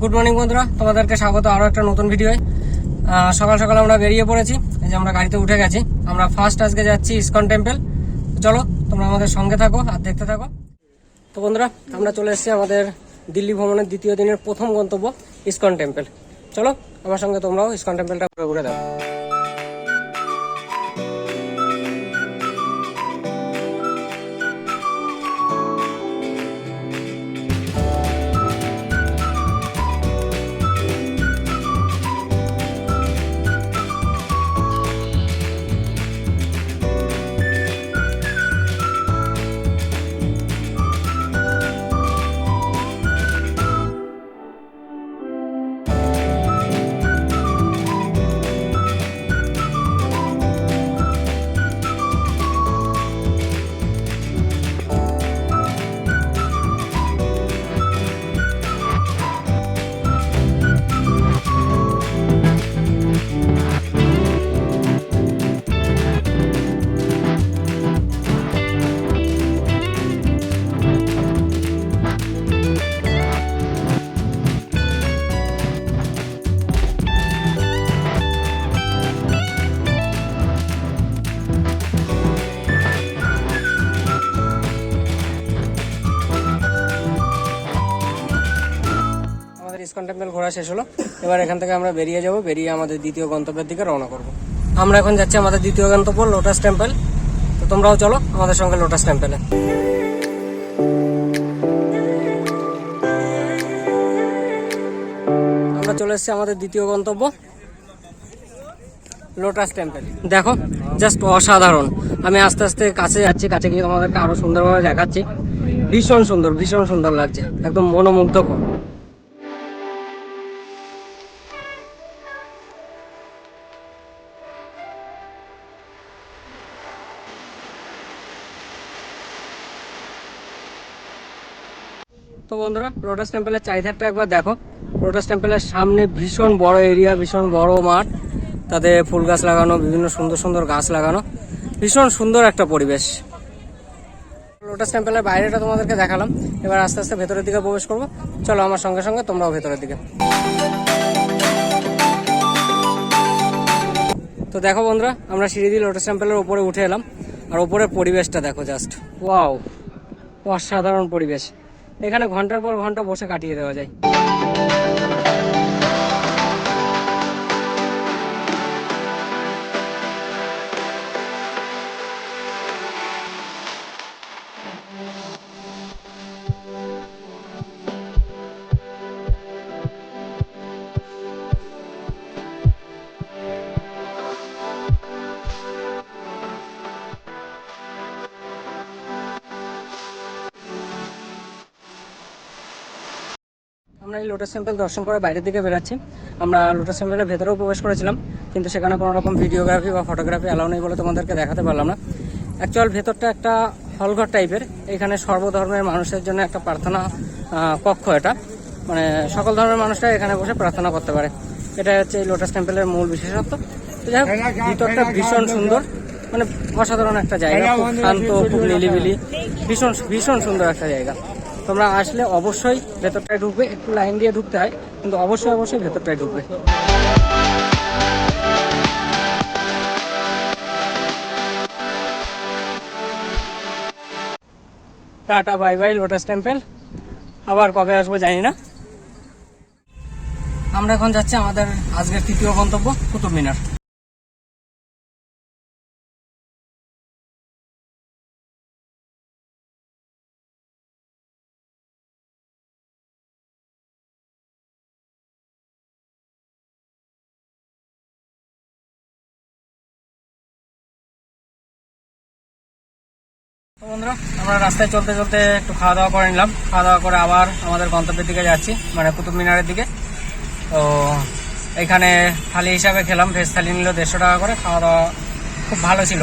Good morning বন্ধুরা। তোমাদেরকে স্বাগত আরও একটা নতুন ভিডিওয় সকাল সকাল আমরা বেরিয়ে পড়েছি। যে আমরা গাড়িতে উঠে গেছি। আমরা ফার্স্ট আজকে যাচ্ছি ইস্কন টেম্পল চলো, তোমরা আমাদের সঙ্গে থাকো আর দেখতে থাকো। তো বন্ধুরা, আমরা চলে এসেছি আমাদের দিল্লি ভ্রমণের দ্বিতীয় দিনের প্রথম গন্তব্য ইস্কন টেম্পল চলো, আমার সঙ্গে তোমরাও ইস্কন টেম্পলটা ঘুরে ঘুরে দেখো। ঘোরা শেষ হলো। এবার এখান থেকে আমরা বেরিয়ে যাব, বেরিয়ে আমাদের দ্বিতীয় গন্তব্যের দিকে রওনা করব। আমরা এখন যাচ্ছি আমাদের দ্বিতীয় গন্তব্য লোটাস টেম্পল তো তোমরাও চলো আমাদের সঙ্গে লোটাস টেম্পলে আমরা চলে এসেছি আমাদের দ্বিতীয় গন্তব্য লোটাস টেম্পল দেখো জাস্ট অসাধারণ। আমি আস্তে আস্তে কাছে যাচ্ছি, কাছে গিয়ে তোমাদেরকে আরও সুন্দরভাবে দেখাচ্ছি। ভীষণ সুন্দর ভীষণ সুন্দর লাগছে। একদম মনোমুগ্ধকর। তো বন্ধুরা লোটাস টেম্পলের চাহিদাটা একবার দেখো। লোটাস টেম্পলের সামনে ভীষণ বড় এরিয়া ভীষণ বড় মাঠ। তাতে ফুল গাছ লাগানো, বিভিন্ন সুন্দর সুন্দর গাছ লাগানো। ভীষণ সুন্দর একটা পরিবেশ। লোটাস টেম্পলের বাইরেটা তোমাদেরকে দেখালাম। এবার আস্তে আস্তে ভেতরের দিকে প্রবেশ করব। চলো আমার সঙ্গে সঙ্গে, তোমরাও ভেতরের দিকে। তো দেখো বন্ধুরা, আমরা সিঁড়ি দিয়ে লোটাস টেম্পলের উপরে উঠে এলাম। আর উপরের পরিবেশটা দেখো জাস্ট ওয়াও অসাধারণ পরিবেশ। এখানে ঘণ্টার পর ঘণ্টা বসে কাটিয়ে দেওয়া যায়। আমরা এই লোটাস টেম্পল দর্শন করে বাইরের দিকে বেরাচ্ছি আমরা লোটাস টেম্পলের ভেতরেও প্রবেশ করেছিলাম, কিন্তু সেখানে কোনো রকম ভিডিওগ্রাফি বা ফটোগ্রাফি অ্যালাউ নেই বলে তোমাদেরকে দেখাতে পারলাম না। অ্যাকচুয়াল ভেতরটা একটা হলঘর টাইপের এখানে সর্বধর্মের মানুষের জন্য একটা প্রার্থনা কক্ষ এটা। মানে সকল ধর্মের মানুষরা এখানে বসে প্রার্থনা করতে পারে। এটা হচ্ছে এই লোটাস টেম্পলের মূল বিশেষত্ব। যাই হোক, ভিতরটা ভীষণ সুন্দর। মানে অসাধারণ একটা জায়গা, খুব শান্ত, খুব নিলিবিলি। ভীষণ ভীষণ সুন্দর একটা জায়গা। তোমরা আসলে অবশ্যই ভেতরটায় ঢুকবে, একটু লাইন দিয়ে ঢুকতে হয়, কিন্তু অবশ্যই অবশ্যই ভেতরটায় ঢুকবে। Tata, bye bye lotus temple আবার কবে আসব জানি না। আমরা এখন যাচ্ছি আমাদের আজকের তৃতীয় গন্তব্য কুতুব মিনার বন্ধুরা আমরা রাস্তায় চলতে চলতে একটু খাওয়া দাওয়া করে নিলাম। খাওয়া দাওয়া করে আবার আমাদের গন্তব্যের দিকে যাচ্ছি মানে কুতুব মিনারের দিকে। তো এখানে থালি হিসাবে খেলাম ভেজ থালি নিল দেড়শো টাকা করে। খাওয়া দাওয়া খুব ভালো ছিল।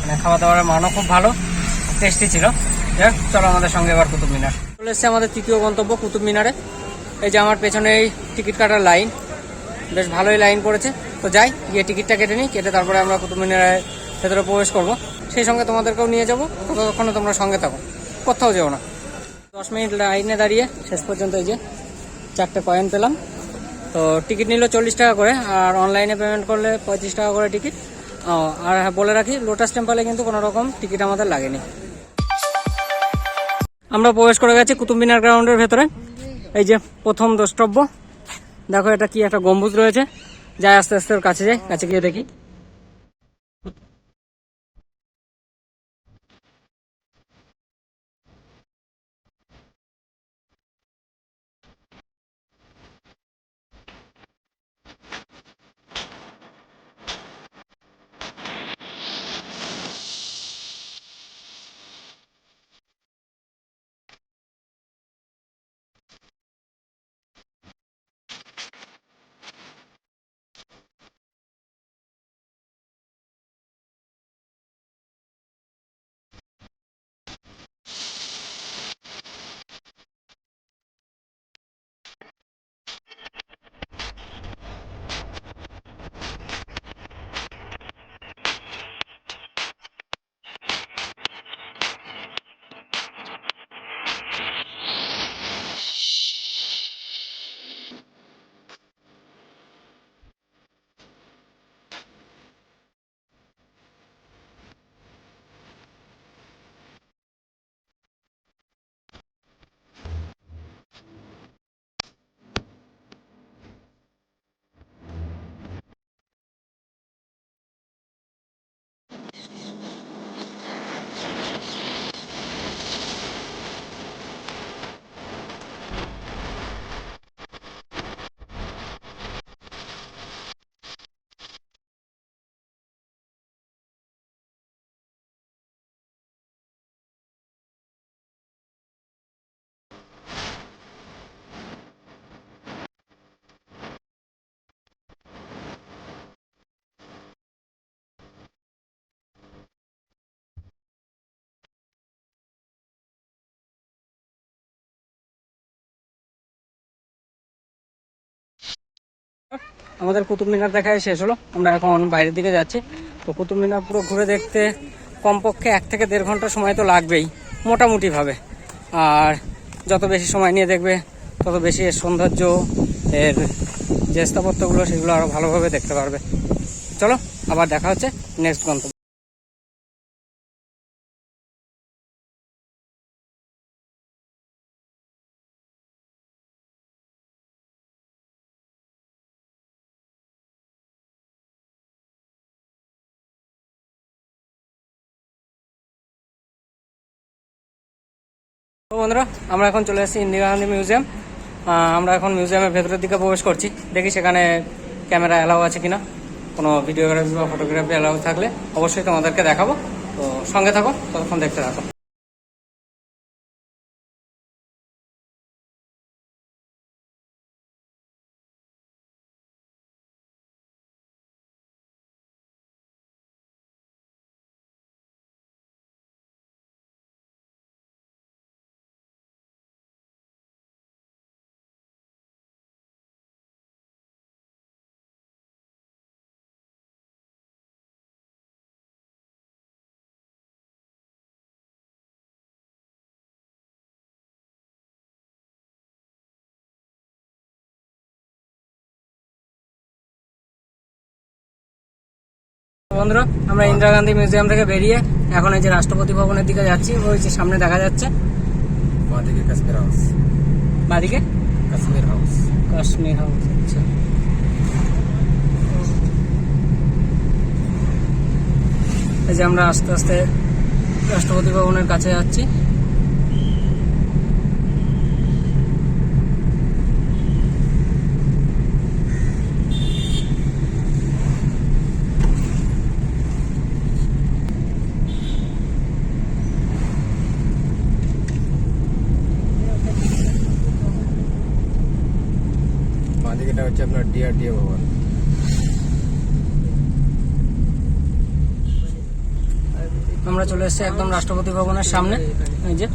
মানে খাওয়া দাওয়ার মানও খুব ভালো টেস্টি ছিল। যাই হোক, চলো আমাদের সঙ্গে এবার কুতুব মিনার। চলে এসছে আমাদের তৃতীয় গন্তব্য কুতুব মিনারে। এই যে আমার পেছনে এই টিকিট কাটার লাইন। বেশ ভালোই লাইন পড়েছে। তো যাই গিয়ে টিকিটটা কেটে নিই কেটে তারপরে আমরা কুতুব মিনারে ভেতরে প্রবেশ করব। সেই সঙ্গে তোমাদেরকেও নিয়ে যাব ততক্ষণে তোমরা সঙ্গে থাকো। কোথাও যেও না। দশ মিনিট লাইনে দাঁড়িয়ে শেষ পর্যন্ত এই যে চারটে কয়েন পেলাম। তো টিকিট নিল চল্লিশ টাকা করে, আর অনলাইনে পেমেন্ট করলে পঁয়ত্রিশ টাকা করে টিকিট। আর হ্যাঁ বলে রাখি লোটাস টেম্পলে কিন্তু কোনো রকম টিকিট আমাদের লাগেনি। আমরা প্রবেশ করে গেছি কুতুব মিনার গ্রাউন্ডের ভেতরে। এই যে প্রথম দ্রষ্টব্য। দেখো এটা কি একটা গম্বুজ রয়েছে। যাই আস্তে আস্তে ওর কাছে যাই, কাছে গিয়ে দেখি। আমাদের কুতুব মিনার দেখায় শেষ হলো। আমরা এখন বাইরের দিকে যাচ্ছি। তো কুতুব মিনার পুরো ঘুরে দেখতে কমপক্ষে এক থেকে দেড় ঘণ্টা সময় তো লাগবেই, মোটামুটিভাবে। আর যত বেশি সময় নিয়ে দেখবে, তত বেশি এর সৌন্দর্য, এর যে স্থাপত্যগুলো, সেগুলো আরও ভালোভাবে দেখতে পারবে। চলো, আবার দেখা হচ্ছে নেক্সট গন্তব্য। বন্ধুরা, আমরা এখন চলে এসেছি ইন্দিরা গান্ধী মিউজিয়াম। আমরা এখন মিউজিয়ামের ভেতরের দিকে প্রবেশ করছি। দেখি সেখানে ক্যামেরা অ্যালাউ আছে কিনা। কোনো ভিডিওগ্রাফি বা ফটোগ্রাফি অ্যালাউ থাকলে অবশ্যই তোমাদেরকে দেখাবো। তো সঙ্গে থাকো, ততক্ষণ দেখতে থাকো। বন্ধুরা আমরা ইন্দিরা গান্ধী মিউজিয়াম থেকে বেরিয়ে এখন এই যে রাষ্ট্রপতি ভবনের দিকে যাচ্ছি ওই যে সামনে দেখা যাচ্ছে। বাঁদিকে কাশ্মীর হাউস। বাদিকে? কাশ্মীর হাউস। কাশ্মীর হাউস আচ্ছা। এই যে আমরা আস্তে আস্তে রাষ্ট্রপতি ভবনের কাছে যাচ্ছি। বাঁদিকেটা হচ্ছে আপনার ডিআরডিএ ভবন আমরা চলে এসেছি একদম রাষ্ট্রপতি ভবনের সামনে। এই যে।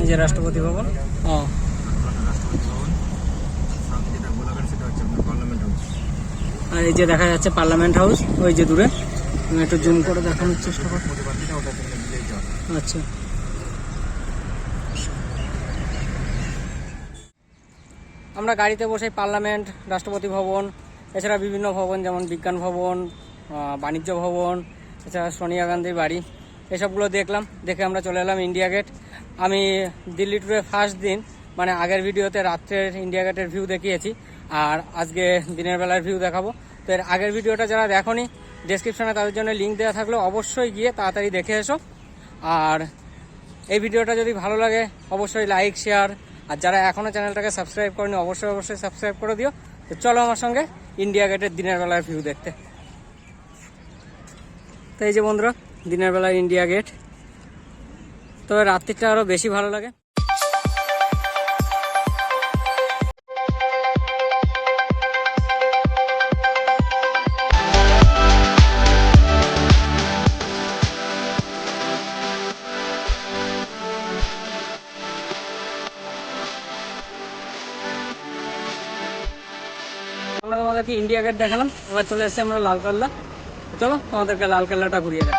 এই যে রাষ্ট্রপতি ভবন। ও। আর এই যে দেখা যাচ্ছে পার্লামেন্ট হাউস, ওই যে দূরে। একটু জুম করে দেখানোর চেষ্টা চল আচ্ছা। আমরা গাড়িতে বসে পার্লামেন্ট, রাষ্ট্রপতি ভবন, এছাড়া বিভিন্ন ভবন যেমন বিজ্ঞান ভবন বাণিজ্য ভবন, এছাড়া সোনিয়া গান্ধীর বাড়ি, এসবগুলো দেখলাম, দেখে আমরা চলে এলাম ইন্ডিয়া গেট। আমি দিল্লি ট্যুরে ফার্স্ট দিন মানে আগের ভিডিওতে রাত্রের ইন্ডিয়া গেটের ভিউ দেখিয়েছি, আর আজকে দিনের বেলার ভিউ দেখাবো। তো এর আগের ভিডিওটা যারা দেখোনি ডেসক্রিপশনে তাদের জন্য লিঙ্ক দেওয়া থাকলে, অবশ্যই গিয়ে তাড়াতাড়ি দেখে এসো। আর এই ভিডিওটা যদি ভালো লাগে, অবশ্যই লাইক শেয়ার আর যারা এখনও চ্যানেলটাকে সাবস্ক্রাইব করেনি, অবশ্যই অবশ্যই সাবস্ক্রাইব করে দিও। তো চলো আমার সঙ্গে ইন্ডিয়া গেটের দিনের বেলার ভিউ দেখতে। তো এই যে বন্ধুরা, দিনের বেলায় ইন্ডিয়া গেট। তবে রাত্রিটা আরও বেশি ভালো লাগে। তোমাদেরকে ইন্ডিয়া গেট দেখালাম, এবার চলে এসেছি আমরা লাল কেল্লা। চলো, তোমাদেরকে লাল কেল্লাটা ঘুরিয়ে দেখ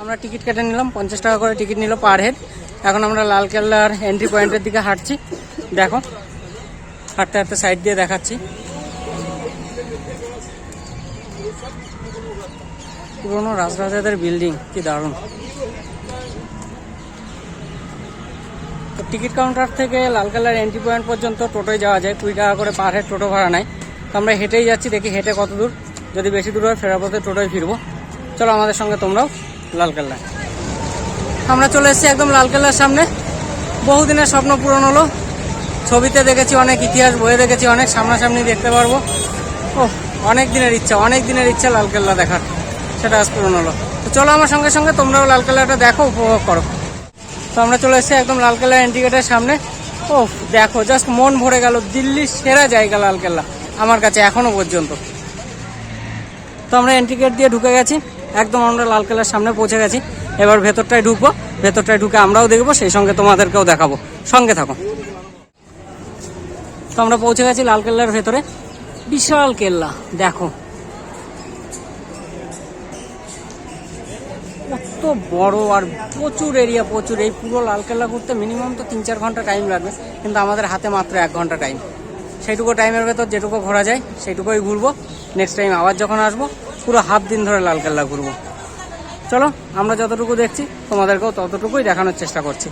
আমরা টিকিট কেটে নিলাম, পঞ্চাশ টাকা করে টিকিট নিল পার হেড এখন আমরা লাল কেল্লার এন্ট্রি পয়েন্টের দিকে হাঁটছি। দেখো, হাঁটতে হাঁটতে সাইড দিয়ে দেখাচ্ছি। পুরোনো রাজরাজাদের বিল্ডিং কি দারুণ। টিকিট কাউন্টার থেকে লালকেল্লার এন্ট্রি পয়েন্ট পর্যন্ত টোটোয় যাওয়া যায়, কুড়ি টাকা করে পার হেড টোটো ভাড়া নেয়। তো আমরা হেঁটেই যাচ্ছি, দেখি হেঁটে কত দূর। যদি বেশি দূর হয়, ফেরার পথে টোটোয় ফিরবো। চলো আমাদের সঙ্গে তোমরাও লালকেল্লায় আমরা চলে এসেছি একদম লালকেল্লার সামনে। বহুদিনের স্বপ্ন পূরণ হলো। ছবিতে দেখেছি অনেক ইতিহাস, বইয়ে দেখেছি অনেক সামনাসামনি দেখতে পারব। ও অনেক দিনের ইচ্ছা, অনেক দিনের ইচ্ছা লালকেল্লা দেখার। সেটা আজ পূরণ হলো। তো চলো আমার সঙ্গে সঙ্গে তোমরাও লালকেল্লাটা দেখো, উপভোগ করো। তো আমরা চলে এসেছি একদম লালকেল্লা এন্ট্রি গেটের সামনে। ও দেখো জাস্ট মন ভরে গেল। দিল্লির সেরা জায়গা লালকেল্লা আমার কাছে এখনও পর্যন্ত। তো আমরা এন্ট্রি গেট দিয়ে ঢুকে গেছি। একদম আমরা লাল লালকেল্লার সামনে পৌঁছে গেছি। এবার ভেতরটায় ঢুকবো। ভেতরটায় ঢুকে আমরাও দেখব, সেই সঙ্গে তোমাদেরকেও দেখাবো। সঙ্গে থাকো। তো আমরা পৌঁছে গেছি লালকেল্লার ভেতরে। বিশাল কেল্লা, দেখো। কত বড় আর প্রচুর এরিয়া প্রচুর। এই পুরো লালকেল্লা ঘুরতে মিনিমাম তো তিন, চার ঘণ্টা টাইম লাগবে, কিন্তু আমাদের হাতে মাত্র এক ঘণ্টা টাইম সেইটুকু টাইমের ভেতর যেটুকু ঘোরা যায়, সেইটুকুই ঘুরবো। নেক্সট টাইম আবার যখন আসব, পুরো হাফ দিন ধরে লালকেল্লা ঘুরবো। চলো, আমরা যতটুকু দেখছি, তোমাদেরকেও ততটুকুই দেখানোর চেষ্টা করছি।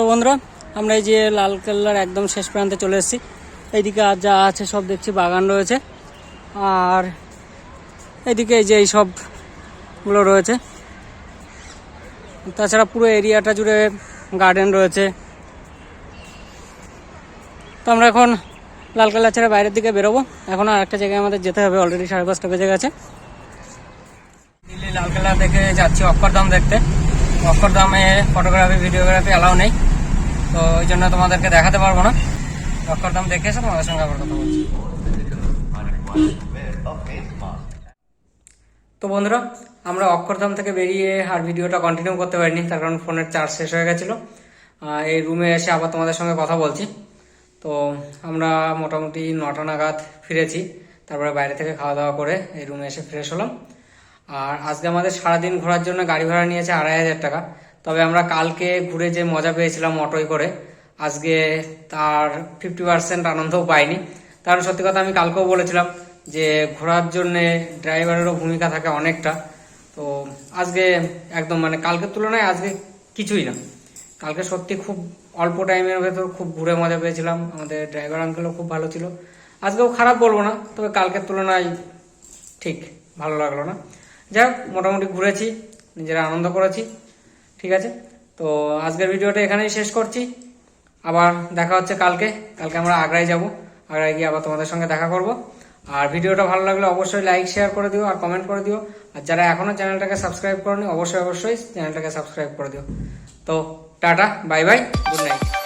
তো বন্ধুরা, আমরা এই যে লাল কেল্লার একদম শেষ প্রান্তে চলে এসেছি। এইদিকে আর যা আছে সব দেখছি বাগান রয়েছে। আর এইদিকে এই যে এই সবগুলো রয়েছে। তাছাড়া পুরো এরিয়াটা জুড়ে গার্ডেন রয়েছে। তো আমরা এখন লালকেল্লা ছেড়ে বাইরের দিকে বেরোবো। এখন আর একটা জায়গায় আমাদের যেতে হবে অলরেডি সাড়ে পাঁচটা বেজে গেছে। দিল্লি লালকেল্লা দেখে যাচ্ছি অক্ষরধাম দেখতে। অক্ষরধামে ফটোগ্রাফি ভিডিওগ্রাফি অ্যালাউ নেই। তো ওই জন্য তোমাদেরকে দেখাতে পারব না। অক্ষরধাম দেখে এসে তোমাদের সঙ্গে আবার কথা বলছি। তো বন্ধুরা, আমরা অক্ষরধাম থেকে বেরিয়ে আর ভিডিওটা কন্টিনিউ করতে পারিনি, তার কারণ ফোনের চার্জ শেষ হয়ে গেছিল। এই রুমে এসে আবার তোমাদের সঙ্গে কথা বলছি। তো আমরা মোটামুটি নটা নাগাদ ফিরেছি, তারপরে বাইরে থেকে খাওয়া দাওয়া করে এই রুমে এসে ফ্রেশ হলাম। আর আজকে আমাদের সারাদিন ঘোরার জন্য গাড়ি ভাড়া নিয়েছে আড়াই হাজার টাকা। তবে আমরা কালকে ঘুরে যে মজা পেয়েছিলাম অটোয় করে, আজকে তার ফিফটি পার্সেন্ট আনন্দও পাইনি। কারণ সত্যি কথা আমি কালকেও বলেছিলাম যে ঘোরার জন্য ড্রাইভারেরও ভূমিকা থাকে অনেকটা। তো আজকে একদম মানে কালকের তুলনায় আজকে কিছুই না। কালকে সত্যি খুব অল্প টাইমের ভেতর খুব ঘুরে মজা পেয়েছিলাম। আমাদের ড্রাইভার আঙ্কেলও খুব ভালো ছিল। আজকেও খারাপ বলব না, তবে কালকের তুলনায় ঠিক ভালো লাগল না। যাই হোক, মোটামুটি ঘুরেছি, নিজেরা আনন্দ করেছি। ঠিক আছে? তো আজকের ভিডিওটা এখানেই শেষ করছি। আবার দেখা হচ্ছে কালকে। কালকে আমরা আগ্রায় যাব। আগ্রায় গিয়ে আবার তোমাদের সঙ্গে দেখা করব। আর ভিডিওটা ভালো লাগলে অবশ্যই লাইক শেয়ার করে দিও আর কমেন্ট করে দিও। আর যারা এখনও চ্যানেলটাকে সাবস্ক্রাইব করনি, অবশ্যই অবশ্যই চ্যানেলটাকে সাবস্ক্রাইব করে দিও। তো tata bye bye good night